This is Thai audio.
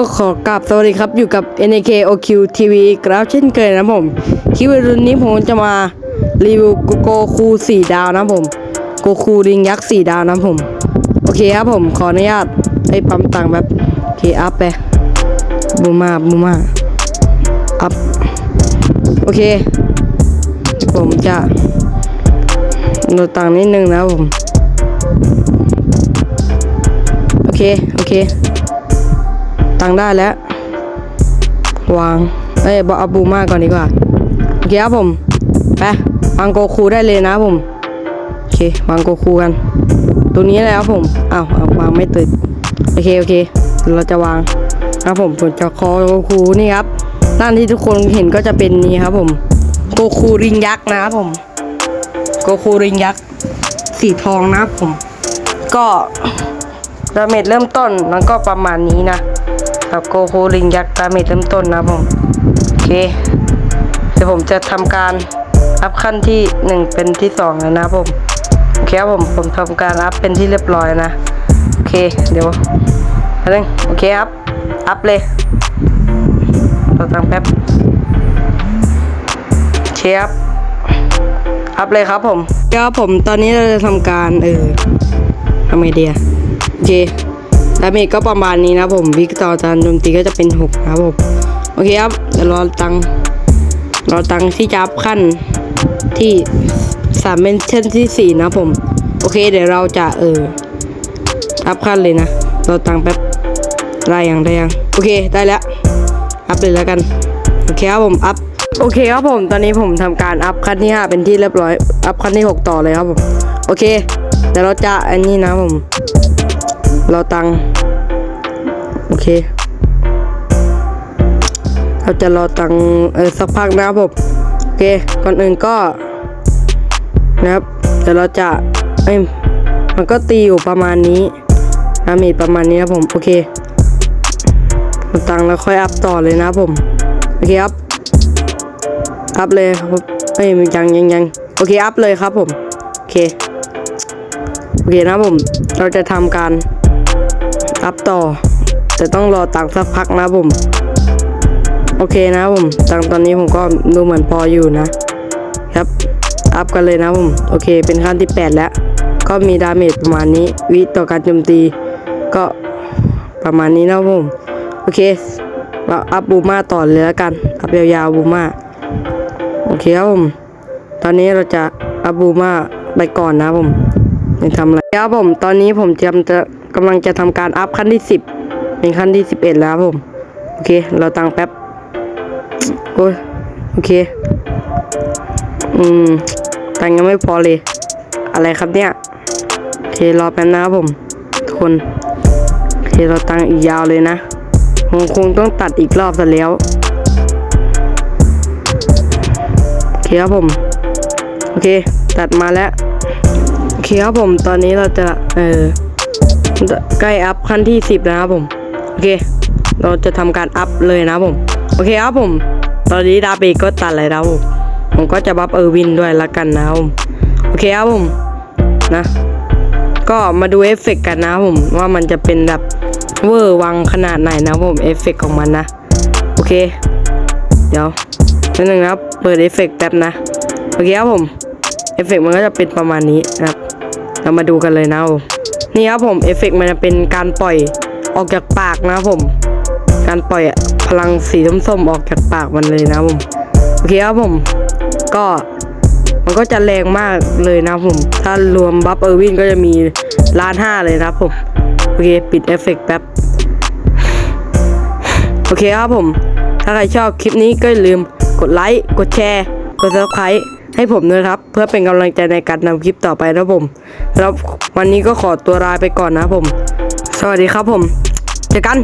ก็ขอกราบสวัสดีครับอยู่กับ NAK OQ TV กแล้วเช่นเคยนะผม คลิปวิดีโอนี้ผมจะมารีวิวโกคูสี่ดาวนะผม โกคูลิงยักษ์สี่ดาวนะผม โอเคครับผมขออนุญาตไอ้ปั๊มตังค์แบบโอเคอัพไปบูมาบูมาอัพโอเค ผมจะลดตังค์นิดนึงนะผม โอเค โอเค ตังได้แล้ว วาง เอ้ยบอเอาบูมาก่อนดีกว่า โอเคครับผม ไปวางโกคูได้เลยนะผม โอเค วางโกคูกัน ตรงนี้เลยครับผม อ้าวอ้าวางไม่ติด โอเค โอเคเดี๋ยวเราจะวางครับผมผมจะคอโกคูนี่ครับด้านที่ทุกคนเห็นก็จะเป็นนี้ครับผม โกคูริงยักษ์นะครับผม โกคูริงยักษ์สีทองนะครับผม ก็ดาเมจเริ่มต้นมันก็ประมาณนี้นะ ครับโกคูริงยักษ์ดาเมจเริ่มต้นนะผม โอเค เดี๋ยวผมจะทำการอัพขั้นที่หนึ่งเป็นที่สองแล้วนะผม โอเคครับผม ผมทำการอัพเป็นที่เรียบร้อยนะ โอเค เดี๋ยวอันนึงโอเคครับ อัพเลยเราตังแป๊บเคครับอัพเลยครับผมครับผมตอนนี้เราจะทำการเออทำไงดีอะโอเค ดาเมจก็ประมาณนี้นะผมวิกต่อจานโจมตีก็จะเป็น6นะครับผมโอเคครับเดี๋ยวรอตังรอตังที่จะอัพขั้นที่สามเมนชั่นที่สี่นะผม โอเคเดี๋ยวเราจะเอออัพขั้นเลยนะรอตังแป๊บได้ยังได้ยังโอเคได้แล้วอัพเลยแล้วกันโอเคครับผมอัพโอเคครับผมตอนนี้ผมทำการอัพขั้นที่ 5 เป็นที่เรียบร้อยอัพขั้นที่ 6 ต่อเลยครับผมโอเคเดี๋ยวเราจะอันนี้นะผม เราตังโอเค เราจะรอตังเออสักพักนะครับผมโอเค ก่อนอื่นก็ นะครับเดี๋ยวเราจะเอ้ยมันก็ตีอยู่ประมาณนี้ดาเมจประมาณนี้นะผมโอเคเอาตังแล้วค่อยอัพต่อเลยนะผมโอเคครับอัพเลยครับเอ้ยยังยังยังโอเคอัพเลยครับผมโอเคโอเคนะผม เราจะทำการ อัพต่อ แต่ต้องรอตังสักพักนะผม โอเคนะผม ตังตอนนี้ผมก็ดูเหมือนพออยู่นะ ครับ อัพกันเลยนะผม โอเค เป็นขั้นที่ 8 แล้ว ก็มีดาเมจประมาณนี้ วิต่อการโจมตี ก็ประมาณนี้นะผม โอเคเราอัพบูมาต่อเลยแล้วกัน อัพยาวๆบูมาโอเคครับผม ตอนนี้เราจะอัพบูมาไปก่อนนะผมยังทำอะไรครับผม ตอนนี้ผมจะจะ กำลังจะทำการอัพขั้นที่สิบเป็นขั้นที่สิบเอ็ดแล้วครับผม โอเค เราตังแป๊บ โอ้ย โอเค อืม ตังยังไม่พอเลย อะไรครับเนี่ย โอเค รอแป๊บนะครับผม ทุกคน โอเค เราตังอีกยาวเลยนะผมคงต้องตัดอีกรอบซะแล้ว โอเคครับผม โอเค ตัดมาแล้ว โอเคครับผม ตอนนี้เราจะ เออ ใกล้อัพขั้นที่สิบนะครับผม โอเค เราจะทำการอัพเลยนะผม โอเคครับผม ตอนนี้ดาเบก็ตัดเลยนะครับผมผมก็จะบัฟเออร์วินด้วยละกันนะครับผม โอเคครับผมนะ ก็มาดูเอฟเฟกต์กันนะครับผมว่ามันจะเป็นแบบเวอร์วังขนาดไหนนะผมเอฟเฟกต์ของมันนะ โอเค เดี๋ยวนิดนึงนะครับ เปิดเอฟเฟกต์แป๊บนะโอเคครับผมเอฟเฟกต์มันก็จะเป็นประมาณนี้นะครับ เรามาดูกันเลยนะครับ นี่ครับผมเอฟเฟกต์มันจะเป็นการปล่อยออกจากปากนะครับผม การปล่อยพลังสีส้มๆออกจากปากมันเลยนะครับผมโอเคครับผมก็มันก็จะแรงมากเลยนะครับผม ถ้ารวมบัฟเออร์วินก็จะมีล้านห้าเลยนะครับผม โอเค ปิดเอฟเฟกต์แป๊บ โอเคครับผม ถ้าใครชอบคลิปนี้ก็อย่าลืมกดไลค์ กดแชร์ กด subscribe ให้ผมด้วยครับ เพื่อเป็นกำลังใจในการนำคลิปต่อไปนะผมแล้ววันนี้ก็ขอตัวลาไปก่อนนะผม สวัสดีครับผม เจอกัน